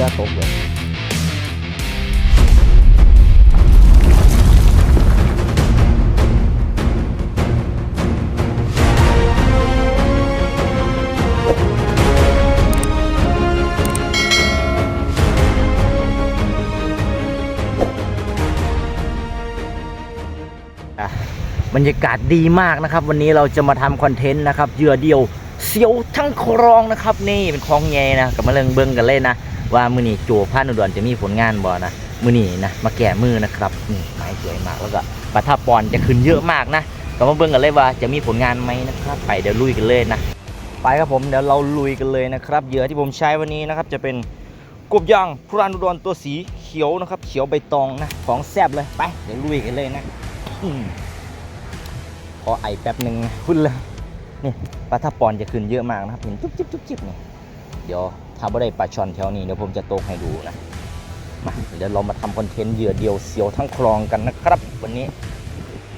สื้อตกเลยบรรยากาศดีมากนะครับ วันนี้เราจะมาทำคอนเทนต์นะครับเหยื่อเดียวเสียวทั้งคลองนะครับ นี่เป็นคลองแงนะกับมาเริงเบิ้งกันเลยนะ ว่ามือนี่โจพานุดรจะมีผลงานบ่นะมือนีนะมาแก่มือนะครับนี่ไม้สวยมากแล้วก็ปลาท่าปอนจะขึ้นเยอะมากนะก็มาเบิ้งกันเลยว่าจะมีผลงานไหมนะครับ ไปเดี๋ยวลุยกันเลยนะไปครับผมเดี๋ยวเราลุยกันเลยนะครับเหยื่อที่ผมใช้วันนี้นะครับจะเป็นกบยางพรานุดรตัวสีเขียวนะครับ เขียวใบตองนะของแซบเลยไปเดี๋ยวลุยกันเลยนะอืมขอไอแป๊บหนึ่งนะขึ้นเลยนี่ปลาทับปอนจะขึ้นเยอะมากนะครับเห็นจุ๊บจิ๊บจุ๊บจิ๊บนี่ เดี๋ยวถ้าไม่ได้ปลาช่อนแถวนี้เดี๋ยวผมจะโตกให้ดูนะมาเดี๋ยวเรามาทำคอนเทนต์เหยื่อเดียวเสียวทั้งคลองกันนะครับ วันนี้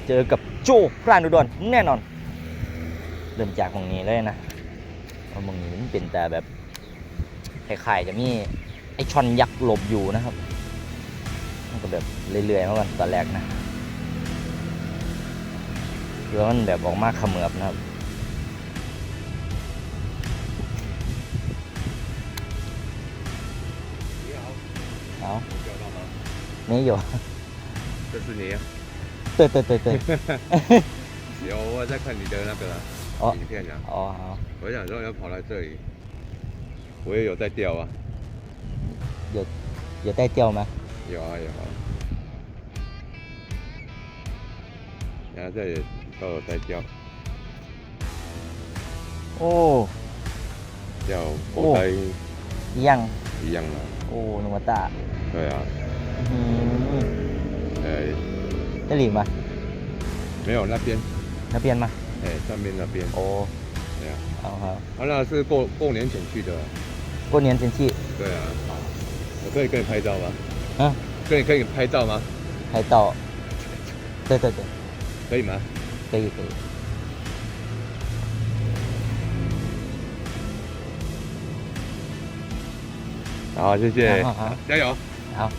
เจอกับโจ้พรานอุดรแน่นอน เริ่มจากตรงนี้เลยนะเพราะตรงนี้มันเป็นแต่แบบคล้ายๆจะมีไอช่อนยักษ์หลบอยู่นะครับมันก็แบบเรื่อยๆมากันตอนแรกนะแล้วมันแบบออกมาเขมือบนะครับ 没有这是你啊？对对对对有，我在看你的那个哦影片啊。哦好我想说要跑来这里，我也有在钓啊，有带钓吗有啊有啊。然后这里都有在钓，哦钓我猜一样一样啊。哦那么大对啊， 嗯。呃，这里吗？没有那边，那边吗？哎，上面那边，哦。对啊，好好。啊，那是过过年前去的，过年前去？对啊，我可以跟你拍照吗？嗯可以可以拍照吗？拍照。对对对。可以吗？可以可以。好，谢谢，好好好。加油。好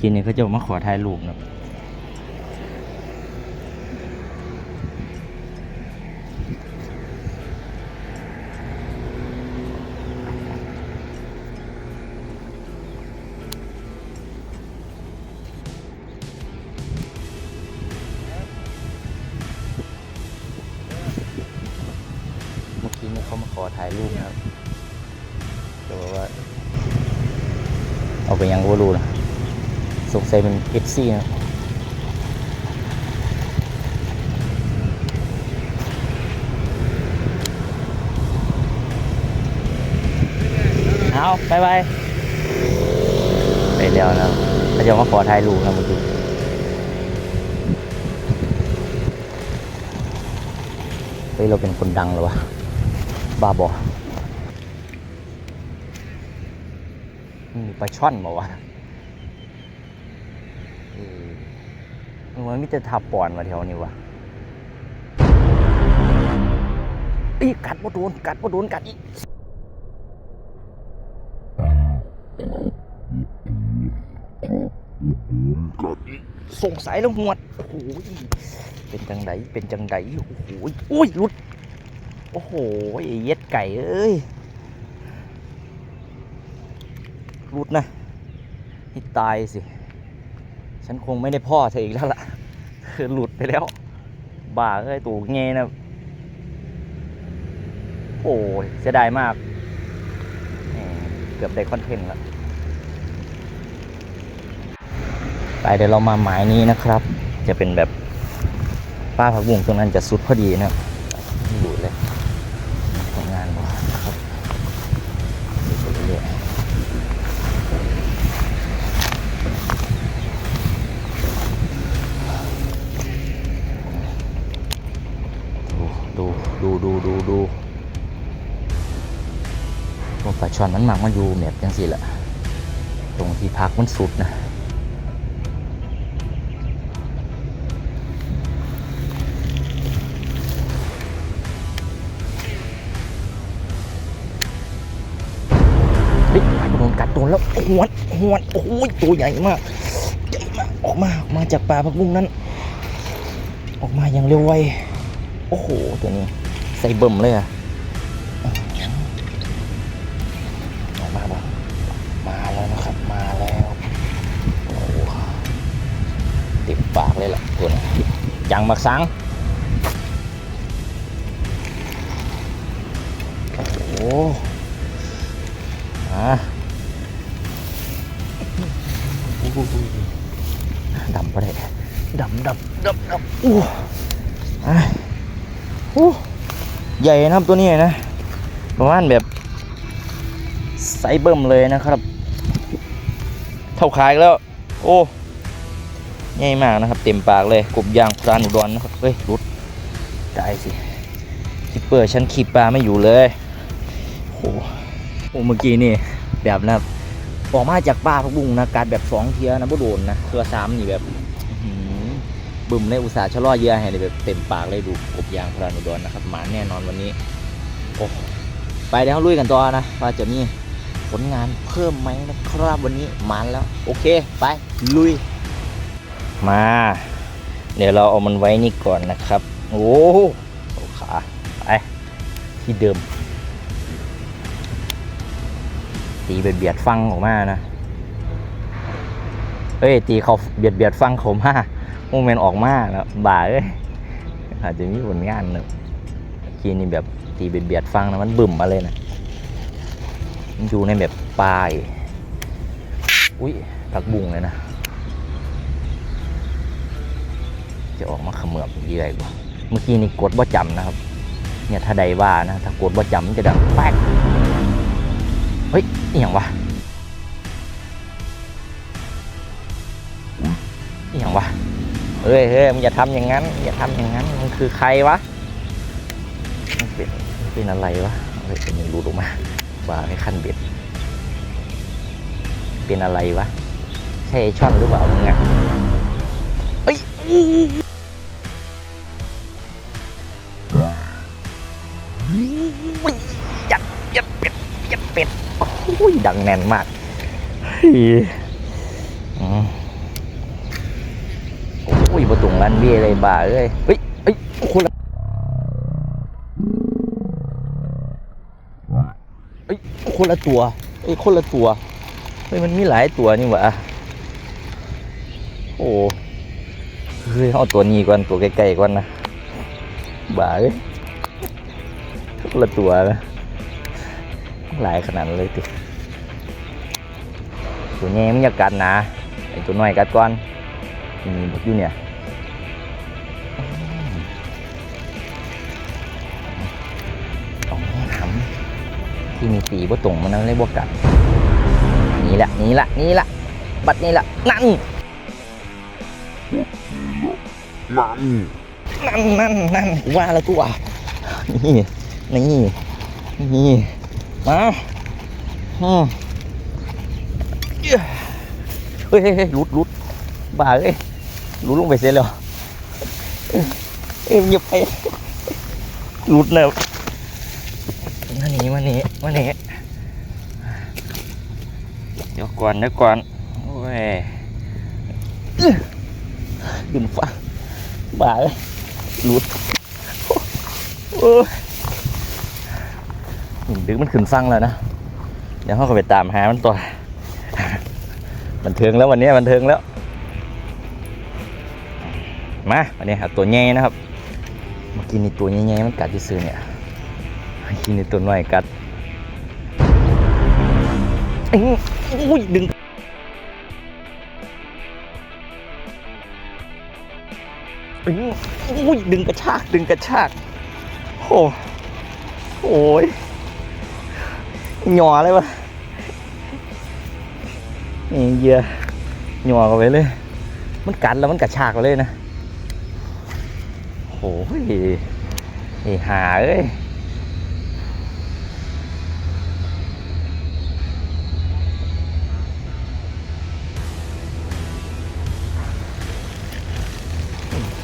กี้เนี่ยเขาจะมาขอถ่ายรูปนะเมื่อกี้เนี่ยเขามาขอถ่ายรูปนะ สงสัยเป็นเอฟซีนะเอาไปไปไปแล้วนะเขาจะมาขอถ่ายรูปนะเมื่อกี้เฮ้ยเราเป็นคนดังหรอวะ บ้าบออืมปลาช่อนบอกว่าวะเออ มันมแต่จะทับปอนมาแถวนี้วะอีกัดบ่โดนกัดบ่โดนกัดอีกสงสัยแล้วหวดโอ้โหเป็นจังไดเป็นจังไดโอ้โหอุ้ยหลุด โอ้โหเย็ดไก่เอ้ยหลุดนะให้ตายสิ ฉันคงไม่ได้พ่อเธออีกแล้วล่ะเธอหลุดไปแล้วบ้าเอ้ยตูเงนะ โอ้ยเสียดายมาก เกือบได้คอนเทนต์แล้ว ไปเดี๋ยวเรามาหมายนี้นะครับ จะเป็นแบบป้าผักบุ้งตรงนั้นจะสุดพอดีนะ ดูดูตรงปลาช่อนมันมังมาอยู่แมบจังสิแหละตรงที่พักมันสุดนะโดนกัดโดนแล้วหวนหวนโอ้ยตัวใหญ่มากใหญ่มากออกมาออกมาจากป่าพักบุ้งนั้น ออกมาอย่างเร็วไวโอ้โห ตัวนี้ ใส่เบิ่มเลยอะออกมาบ่มาแล้วนะครับ มาแล้วโอ้โหเต็มปากเลยล่ะตัวนี้จังมักสังโอ้โหอะดำปะเนี่ยดำดำดำดำอู้อะอู้ ใหญ่นะครับตัวนี้นะประมาณแบบไซเบิ่มเลยนะครับ เท่าขายแล้ว โอ้ใหญ่มากนะครับ เต็มปากเลยกบยางพรานอุดรนะครับเฮ้ยรุดได้สิคิปเปอร์ฉันขีปลาไม่อยู่เลยโอ้โหเมื่อกี้นี่แบบนับออกมาจากป่าพักบุ้งนะการแบบสองเทียนะบ่โดนนะเทือสามนี่แบบ บึมเลยอุตส่าห์ชะล่อเยื่อให้เลยแบบเต็มปากเลยดูกบยางพรานอุดรนะครับหมาแน่นอนวันนี้โอ้ไปเดี๋ยวเราลุยกันต่อนะว่าจะมีผลงานเพิ่มไหมนะครับวันนี้มันแล้ว โอเคไปลุย มา เดี๋ยวเราเอามันไว้นี่ก่อนนะครับ โอ้เอขาไปที่เดิม ตีเบียดเบียดฟังออกมานะเอ้ยตีเขาเบียดเบียดฟังเขามา โมเมนต์ออกมาแล้วบ่าเอ้ยอาจจะมีผลงานเนอะกีนี่แบบตีเบียดเบียดฟังนะมันบึ่มมาเลยนะมันอยู่ในแบบปลาย อุ้ยผักบุ้งเลยนะ จะออกมาเขมือบเยื่ออีกว่าเมื่อกี้นี่กดว่าจำนะครับ เนี่ยถ้าใดว่านะ ถ้ากดว่าจำมันจะดังแป๊กเฮ้ยอหย่างวะอหย่างวะ เฮ้ยเฮ้ยมึงอย่าทำอย่างนั้น อย่าทำอย่างนั้นมันคือใครวะมันเป็นมันเป็นอะไรวะเฮ้ยเป็นรูดออกมาว่าให้ขั้นเบ็ด เป็นอะไรวะ ใช่ไอช่อนหรือเปล่ามึงอะเอ้ยยัดยัดเป็ดยัดเป็ดโอ้ยดังแน่นมากเฮ้ยอืมโวันเบี้ยเลยบ้าเอ้ยเฮ้ยเฮ้ยคนละเอ้ยคนละตัวเอ้ยคนละตัวเฮ้ยมันมีหลายตัวนี่หวะโอ้เฮ้ยเอาตัวนี้ก่อนตัวใกล้ๆก่อนนะบ้าเอ้ยคนละตัวนะหลายขนาดเลยติตัวนี้มันอยากกัดนะไอตัวน้อยกัดก่อนมีบักอยู่เนี่ย ที่มีตีบ่ตรงมันนั่นเลยบ่กัดนี่ละนี่ละนี่ละบัดนี่ละนั่นมันนั่นนั่นนั่นว่าแล้วตัวนี่นี่นี่มาอืมเฮ้ยเฮ้ยเฮ้ยหลุดลุดบ้าเอ้ยลุดลงไปเสียแล้วเอ้ยเอ้ยอย่าไปลุดแล้ว มาหนีมาหนีมาหนีเดี๋ยวก่อนเดี๋ยวก่อนโอ้ยอื้อขึ้นฟ้าบ่าเลยหลุดโอ้ยดึงมันขึ้นฟังแล้วนะ เดี๋ยวเขาก็ไปตามหามันต่อบันเทิงแล้ววันนี้บันเทิงแล้ว มาวันนี้ครับตัวใหญ่นะครับ เมื่อกี้นี่ตัวใหญ่ๆมันกัดที่ซื้อเนี่ย เมื่อกี้นี่ตัวหน้อยกัดอุ้ยดึงอุ้ยดึงกระชากดึงกระชากโอ้โอ้ยหย่อเลยวะนี่เยื่อหย่อกันไปเลย มันกัดแล้วมันกระชากไปเลยนะโอ้ยไอ้หาเอ้ย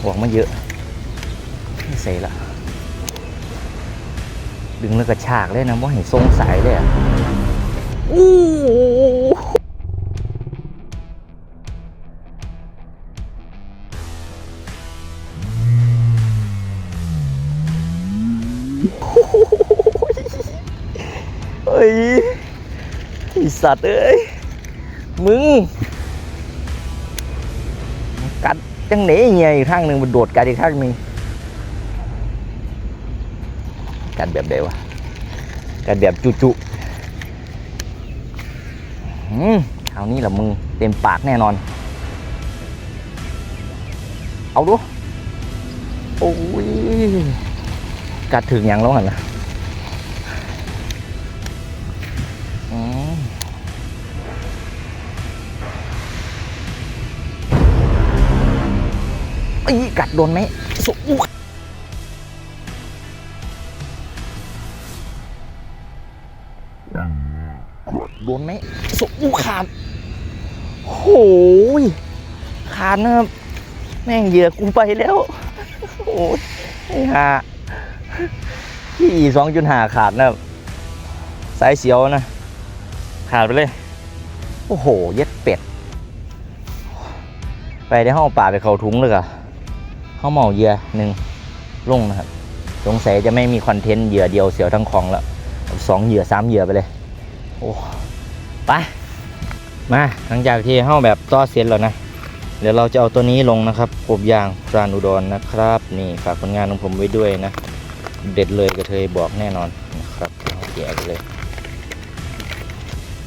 หวังมาเยอะไม่ใส่ละ ดึงแล้วกระชากเลยนะว่าเห็นทรงสายเลยอะอู้เฮ้ยไอสัตว์เอ้ย มึง กัด จังเหนเงียอีกข้างหนึ่งมันโดดกัดอีกข้างหนึ่งกัดแบบเดียวะกัดแบบจุจุอืมคราวนี้แหละมึงเต็มปากแน่นอน เอาดู โอ้ยกัดถึงยังแล้วหันนะ กัดโดนไหมสุอ้โดนไหมสุอุ๊ยขาดโอ้โหยขาดนะครับ แม่งเหยื่อกูไปแล้ว โอ้ยไอ้ห่าที่สองจุดหาขาดนะครับสายเสียวนะ ขาดไปเลย โอ้โห เย็ดเป็ด ไปได้ห้องป่าไปเขาถุงเลยอะ ห้องเหมาเหยื่อหนึ่งลงนะครับ สงสัยจะไม่มีคอนเทนต์เหยื่อเดียวเสียวทั้งของแล้วสองเหยื่อสามเหยื่อไปเลย โอ้ไปมาหลังจากที่ห้องแบบต่อเสร็จแล้วนะ เดี๋ยวเราจะเอาตัวนี้ลงนะครับกบยางพรานอุดรนะครับ นี่ฝากผลงานของผมไว้ด้วยนะ เด็ดเลยกระเทยบอกแน่นอนนะครับเอาแกะเลย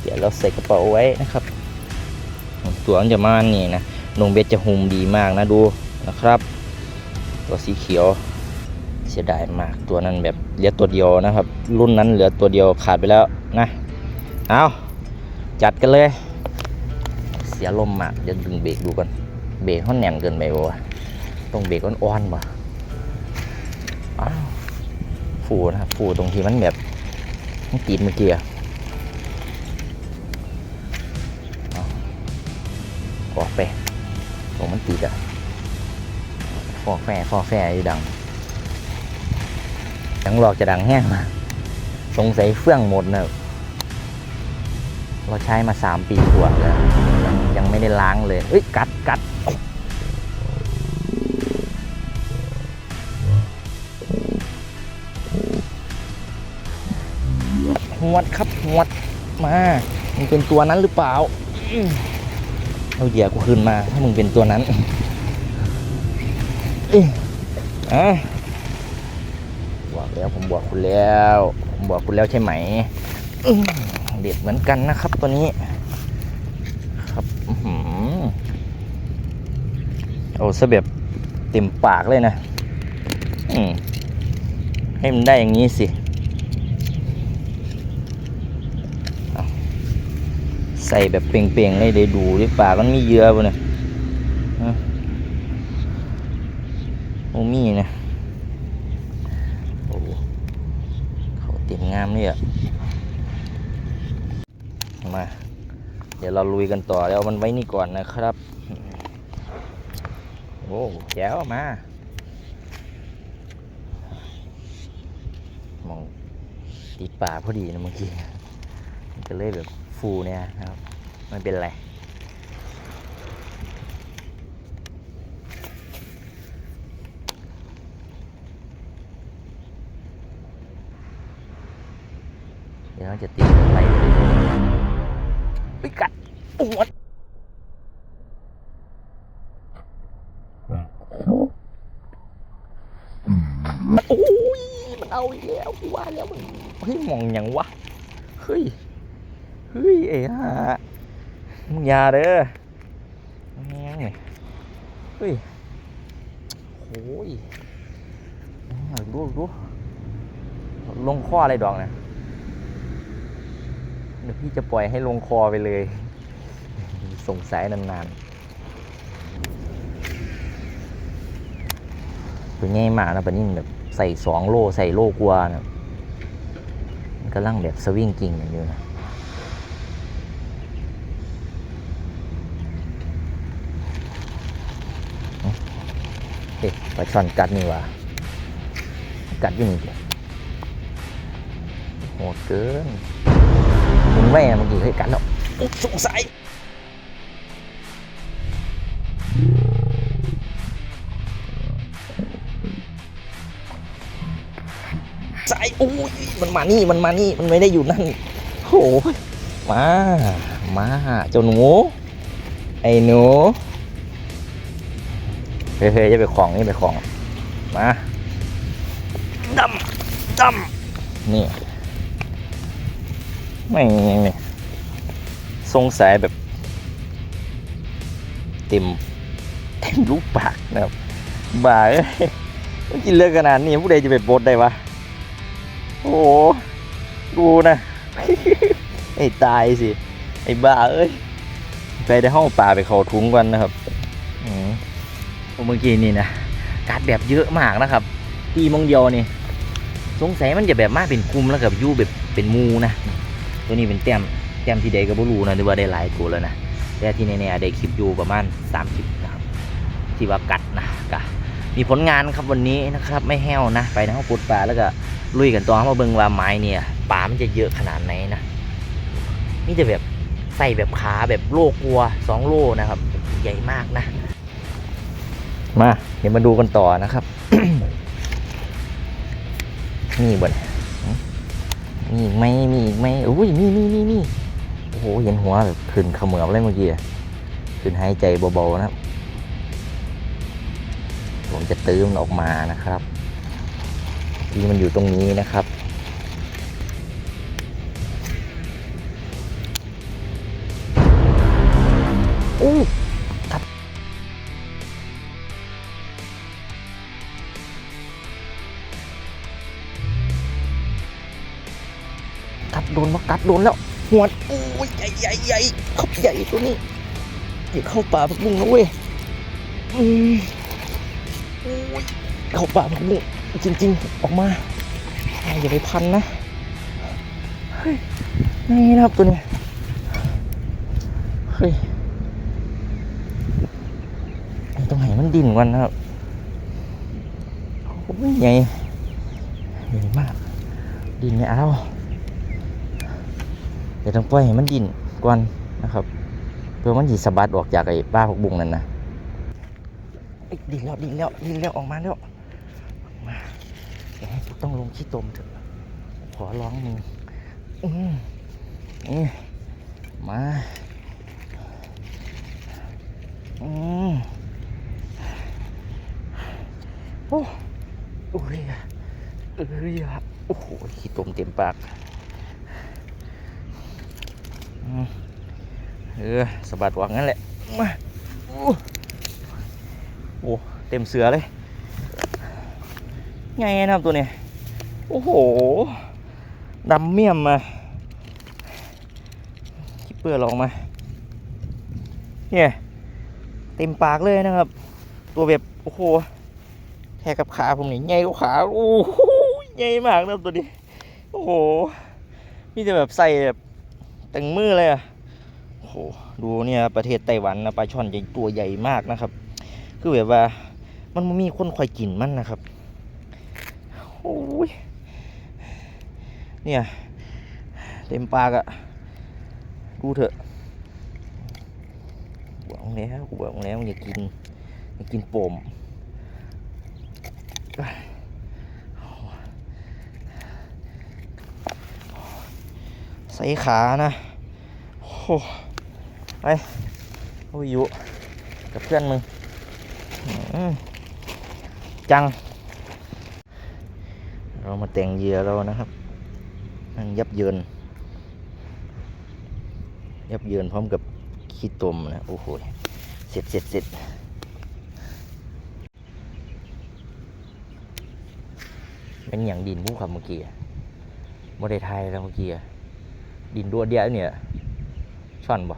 เดี๋ยวเราใส่กระเป๋าไว้นะครับ ตัวมันจะมานี่นะนงเบสจะหุมดีมากนะดูนะครับ ตัวสีเขียว เสียดายมากตัวนั้นแบบเหลือตัวเดียวนะครับ รุ่นนั้นเหลือตัวเดียวขาดไปแล้วนะ เอาจัดกันเลย เสียลมมากเดี๋ยวดึงเบรกดูก่อนเบรกเขาแน่นเกินไปวะต้องเบรกอ่อนๆบ่อ้าวฟูนะครับฟูตรงที่มันแบบมันติดเมื่อกี้อะอออกไปผมมันติดอะ อกแฝฟอกแฝอยู่ดังยังหลอกจะดังแห้งมาสงสัยเฟื่องหมดเนอะเราใช้มาสามปีกว่าแล้วยังยังไม่ได้ล้างเลยเอ้ยกัดกัดหวดครับหวดมามันเป็นตัวนั้นหรือเปล่า เอาเหยื่อกูคืนมา ถ้ามึงเป็นตัวนั้น อะบอกแล้วผมบอกคุณแล้ว ผมบอกคุณแล้วใช่ไหมเด็ดเหมือนกันนะครับตัวนี้ ครับอื้อหือเอาซะแบบเต็มปากเลยนะให้มันได้อย่างนี้สิใส่แบบเปล่งๆเลยเดี๋ยวดูดิปากมันมีเยื่อป่ะเนี่ย โอ้มีนะโอ้เขาเต็มงามเลยอะมา เดี๋ยวเราลุย กันต่อแล้วมันไว้นี่ก่อนนะครับ โอ้แจ๋วมามองติดป่าพอดีนะเมื่อกี้มันก็เลยแบบฟูเนี่ยนะครับไม่เป็นไรเดี๋ยวเราจะตีไปเรื่อยๆอุ๊ยกัด โอ้โหมันโอ้ยมันเอาแล้วกูว่าแล้วมันเฮ้ยมองอย่างวะเฮ้ยเฮ้ยไอ้ห่ามึงอย่าเด้อแม่งนี่เฮ้ยโอ้ยดูดูลงข้ออะไรดอกนะเดี๋ยวพี่จะปล่อยให้ลงคอไปเลย สงสัยนานๆเป็นไงหมานะปะนี่แบบใส่สองโลใส่โลกว่านะมันกำลังแบบสวิงกิ่งอย่างอยู่นะเอ๊ะปลาช่อนกัดนี่ว่ากัดยี่นี่ดิโหดเกินเป็นไว้นะเมื่อกี้เคยกัดแล้วโอ้สงสัย มันมานี่มันมานี่มันไม่ได้อยู่นั่นโอ้ยมามาเจ้าหนู ไอ้หนูเฮ้ยจะไปของนี่ไปของมาดำดำนี่ไม่ไม่สงสัยแบบ เต็มเต็มรูปปากนะครับบ่าเอ้ยมันกินเลือกขนาดนี้ผู้ใดจะไปบดได้วะ โอ้โหดูนะ ไอ้ตายสิ ไอ้บ้าเอ้ย ไปได้ห้องป่าไปเขาทุ้งกันนะครับอืมเมื่อกี้นี่นะการ์ดแบบเยอะมากนะครับ ตีมงเดียวนี่ สงสัยมันจะแบบมากเป็นกลุ่มแล้วกับยู่แบบเป็นมูนะ ตัวนี้เป็นแต้มแต้มที่ใดก็บ่รู้นะหรือว่าได้หลายตัวแล้วนะ แต่ที่แน่ๆได้คลิปอยู่ประมาณ30นะครับ ที่ว่ากัดนะกะมีผลงานครับวันนี้นะครับ ไม่แห้วนะ ไปนะเขาปลดปลาแล้วก็ ลุยกันต่อมาเบิ่งว่าไม้เนี่ยปลามันจะเยอะขนาดไหนนะนี่จะแบบใส่แบบขาแบบโลกวัวสองโลนะครับ ใหญ่มากนะ มาเดี๋ยวมาดูกันต่อนะครับ นี่บ่นมีอีกไหมมีอีกไหมอุ้ยมีมีมีมีโอ้โหเห็นหัวแบบขึ้นเขมือบเลยเมื่อกี้ขึ้นหายใจเบาๆนะครับ ผมจะตื้อมันออกมานะครับ ที่มันอยู่ตรงนี้นะครับ อู้กัดกัดโดนมากัดโดนแล้วหัวดโอ้ยใหญ่ใหญ่ใหญ่ขับใหญ่ตัวนี้อย่าเข้าป่าพักบุ้งนะเว้ยอืมโอ้ยเข้าป่าพักบุ้ง จริง ๆ ออกมาอย่าไปพันนะเฮ้ยนี่นะครับตัวนี้เฮ้ยต้องให้มันดิ่นก่อนนะครับโอ้ยใหญ่ใหญ่มาก ดิ่นไม่เอาเดี๋ยวต้องปล่อยให้มันดิ่นก่อนนะครับ เพื่อมันจีสะบัดออกจากไอ้ป้าพวกบุงนั่นนะดิ่นแล้วดิ่นแล้วดิ่นแล้วออกมาแล้วมาเดี๋ยวให้กู ต้องลงขี้ตมเถอะ ขอร้องมึงอืมอืมมาอืมโอ้โอ้ยอะเอ้ยอะโอ้โหขี้ตมเต็มปากเออสะบัดหวังงั้นแหละมาโอ้โอ้เต็มเสือเลยไงนะครับตัวเนี้ย โอ้โหดำเมี่ยมมาคิปเปอร์ลองมา เนี่ยเต็มปากเลยนะครับ ตัวแบบโอ้โหแค่กับขาผมนี่ใหญ่กว่าขาโอ้โหใหญ่มากนะตัวนี้ โอ้โหนี่จะแบบใส่แบบแต่งมือเลยอะโอ้โหดูเนี่ยประเทศไต้หวันนะปลาช่อนใหญ่ตัวใหญ่มากนะครับ คือแบบว่ามันมีคนคอยกินมันนะครับโอ้ย เนี่ย เต็มปากอะดูเถอะบอกแล้วกูบอกแล้วอย่ากินอย่ากินปมใส่ขานะโอ้ไปโอ้ยอยู่กับเพื่อนมึงจัง เรามาแต่งเหยื่อเรานะครับ ยับเยิน ยับเยินพร้อมกับขี้ตมนะ โอ้โห เสร็จเสร็จเสร็จเป็นอย่างดินผู้ขับเมื่อกี้อะบ่ได้ไทยแล้วเมื่อกี้ดินดัวเดียวเนี่ยช่อนบ่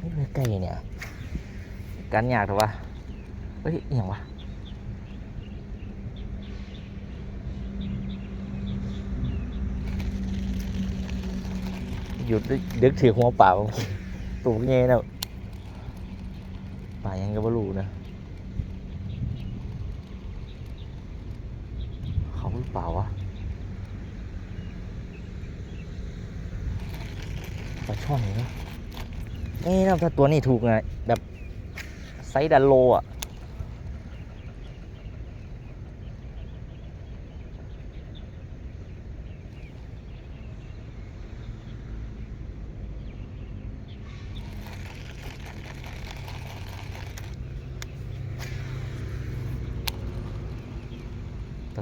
นี่เป็นไก่เนี่ย กันยากเถอะวะ เฮ้ยอย่างวะ หยุดดึกถือหัวเปล่าตูกเงี้ยนะป่ายังก็บรู้นะเขาเปล่าวะปลาช่อนเหรอนี่นะถ้าตัวนี้ถูกไงแบบไซส์ดันโลอะ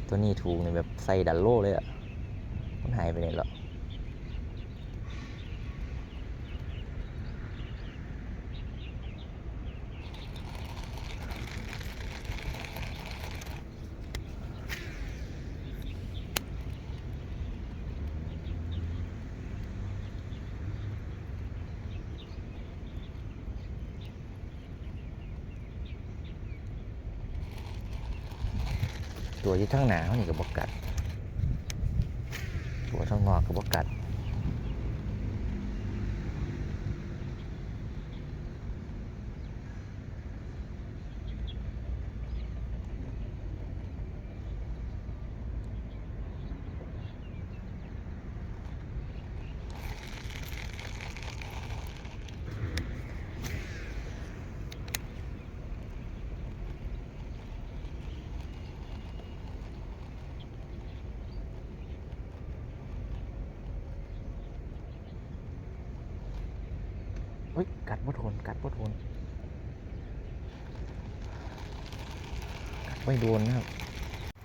ตัวนี้ถูกเนี่ยแบบใส่ดันโลเลยอะมันหายไปไหนแล้ว ข้างหนาเขานี่กับบกัด ตัวทั้งนอกกับบกัด เฮ้ยกัดทนกัดบ่ทนกัดไม่โดนนะครับ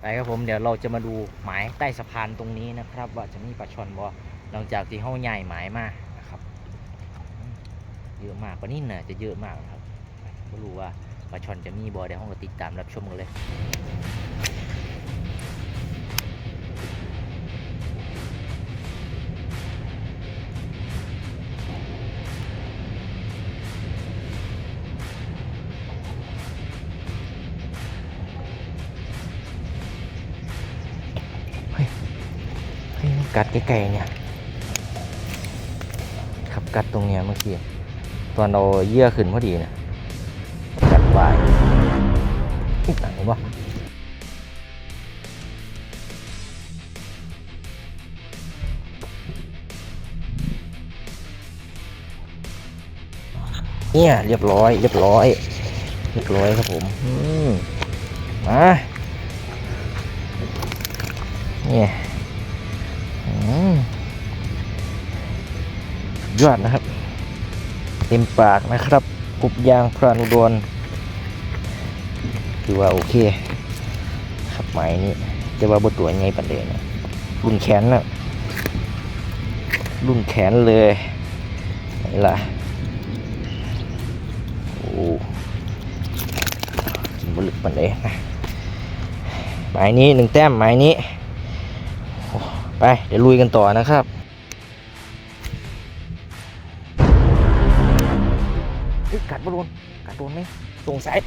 ไปครับผมเดี๋ยวเราจะมาดูหมายใต้สะพานตรงนี้นะครับ ว่าจะมีปลาช่อนบ่หลังจากที่เขาใหญ่หมายมานะครับเยอะมากกว่านี้น่ะจะเยอะมากนะครับไม่รู้ว่าปลาช่อนจะมีบ่เดี๋ยวเราก็ติดตามรับชมกันเลย กัดใกล้ๆเนี่ยครับกัดตรงเนี้ยเมื่อกี้ตอนเราเยื่อขึ้นพอดีนะกัดปลายอุ๊ยเห็นปะเนี่ยเรียบร้อย เรียบร้อยเรียบร้อยครับผมอืมมาเนี่ย ยอดนะครับ เต็มปากนะครับกุบยางพรานอุดรคือว่าโอเคครับไหมนี่จะว่าบทตัวไงปันเดนะรุ่นแขนนะรุ่นแขนเลยไหนล่ะโอ้กินบลึกปันเดนะหมายนี้หนึ่งแต้มหมายนี้ไปเดี๋ยวลุยกันต่อนะครับ เฮ้ยกัดบ่โดนกัดโดนไหมสงสัย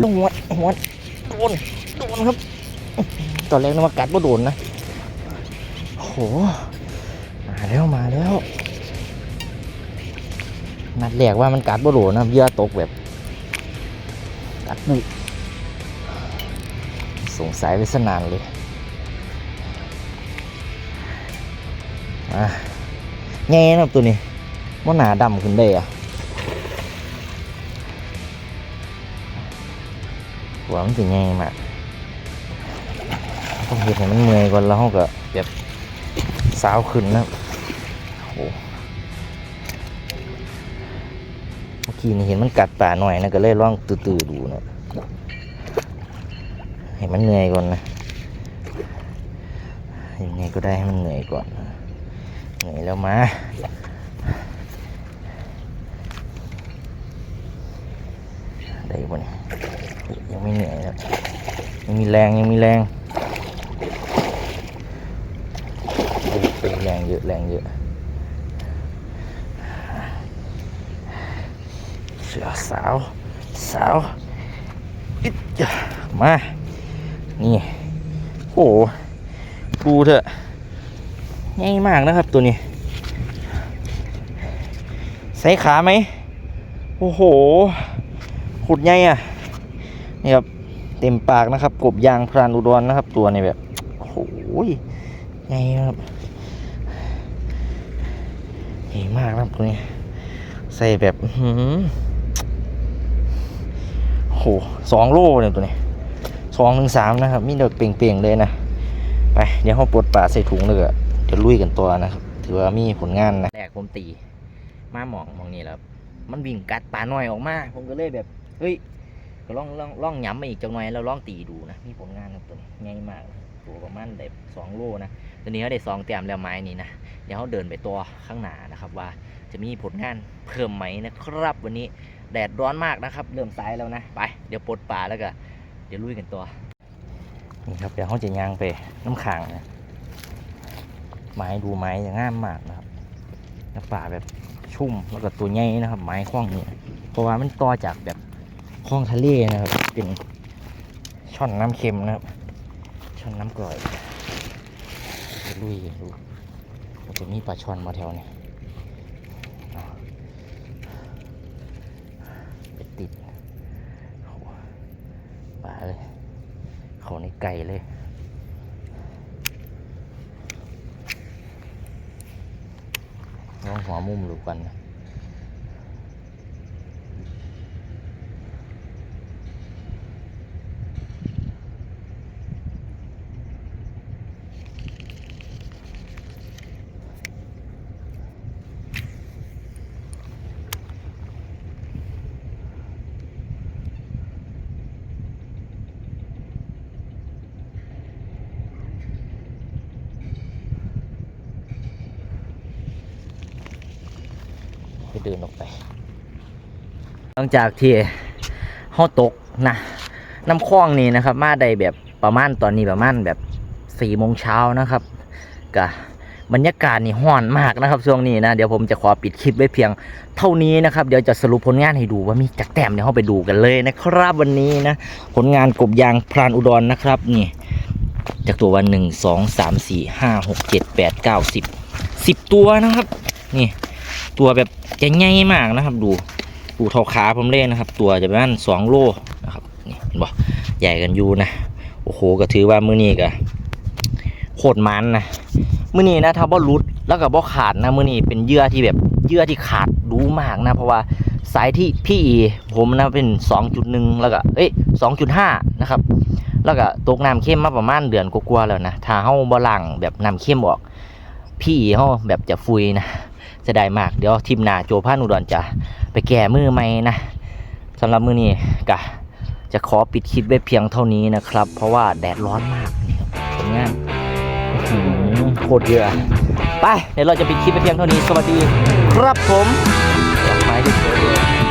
โดนหัวหัวโดนโดนครับ ตอนแรกนึกว่ากัดบ่โดนนะโอ้โห มาแล้วมาแล้ว นัดแรกว่ามันกัดบ่โดนนะเหยื่อตกแบบ กัดบุ สงสัยไปสนานเลยแง่นะครับตัวนี้ว่าหนาดำขึ้นได้อะหัวมันถึงแง่มากต้องเห็นให้มันเมื่อยก่อนแล้วเราก็แบบสาวขึ้นนะโอ้เมื่อกี้นี่เห็นมันกัดป่าหน่อยนะก็เลยลองตื่นๆดูนะ ให้มันเหนื่อยก่อนนะยังไงก็ได้ให้มันเหนื่อยก่อน เหนื่อยแล้วมาได้ปะเนี่ยยังไม่เหนื่อยนะยังมีแรงยังมีแรงแรงเยอะแรงเยอะเสือสาวสาวอิจ้ะมา นี่โอ้โหดูเถอะง่ายมากนะครับตัวนี้ใส่ขาไหมโอ้โห ขุดใหญ่อะนี่ครับ เต็มปากนะครับ กบยางพรานอุดรนนะครับ ตัวนี้แบบโอ้โหใหญ่ครับใหญ่มากนะครับตัวนี้ ใส่แบบโอ้โหสองโลเนี่ยตัวนี้ สองถึงสามนะครับ มีเด็กเปล่งๆเลยนะ ไป เดี๋ยวเขาปลดปลาใส่ถุงเลยเดี๋ยวลุยกันตัวนะครับ ถือว่ามีผลงานนะแรกผมตี มาหมองมองนี่แล้วมันวิ่งกัดปลาหน่อยออกมา ผมก็เลยแบบ เฮ้ย ก็ลองลองลองย้ำมาอีกจังหน่อยแล้วลองตีดูนะ มีผลงานครับตัวนี้ง่ายมาก ตัวประมาณได้สองโลนะ ตัวนี้เขาได้สองแต้มแล้วไม้นี้นะ เดี๋ยวเขาเดินไปตัวข้างหน้านะครับว่าจะมีผลงานเพิ่มไหมนะครับ วันนี้แดดร้อนมากนะครับ เริ่มสายแล้วนะ ไป เดี๋ยวปลดปลาแล้วก็ เดี๋ยวลุยกันตัวนี่ครับเดี๋ยวเขาจะยางไปน้ำขังนะไม้ดูไม้จะง่ามมากนะครับน้ำป่าแบบชุ่มแล้วก็ตัวใหญ่นะครับ ไม้คล้องเนี่ยเพราะว่ามันต่อจากแบบคลองทะเลนะครับ เป็นช่อนน้ำเค็มนะครับ ช่อนน้ำกร่อยลุยดูมันจะมีปลาช่อนมาแถวนี้เอาไปติดโอ้โหปลาเลย เขาในไก่เลย ลองหัวมุมดูกันนะ ปเดินออกไป หลังจากที่เฮาตกนะน้ำคลองนี่นะครับ มาได้แบบประมาณตอนนี้ประมาณแบบสี่โมงเช้านะครับกะบรรยากาศนี่ห้อนมากนะครับช่วงนี้นะ เดี๋ยวผมจะขอปิดคลิปไว้เพียงเท่านี้นะครับ เดี๋ยวจะสรุปผลงานให้ดูว่ามีจักแต้มเดี๋ยวเราไปดูกันเลยนะครับวันนี้นะ ผลงานกบยางพรานอุดรนะครับนี่จากตัววันหนึ่งสองสามสี่ห้าหกเจ็ดแปดเก้าสิบสิบตัวนะครับ นี่ ตัวแบบจะใหญ่มากนะครับ ดูดูเท่าขาผมเลยนะครับ ตัวจะประมาณสองโลนะครับนี่เห็นบ่ใหญ่กันอยู่นะโอ้โหก็ถือว่ามือนี้ก็โคตรมันนะมือนี้นะถ้าบ่หลุดแล้วก็บ่ขาดนะมือนี้เป็นเยื่อที่แบบเยื่อที่ขาดดูมากนะ เพราะว่าสายที่พี่อีผมนะเป็น 2.1 แล้วก็เอ้ย2.5 นะครับ แล้วก็ตกน้ำเข้มมาประมาณเดือนกว่าๆแล้วนะถ้าเฮาบ่ล้างแบบน้ำเข้มออก พี่อีเฮาแบบจะฟุยนะ จะได้มากเดี๋ยวทีมนาโจพานุดรจะไปแก้มือใหม่นะสำหรับมือนี้กะจะขอปิดคลิปไว้เพียงเท่านี้นะครับ เพราะว่าแดดร้อนมากนี่ครับผลงานโคตรเยอะไปเดี๋ยวเราจะปิดคลิปไปเพียงเท่านี้สวัสดี ครับผมดอกไม้ที่สวย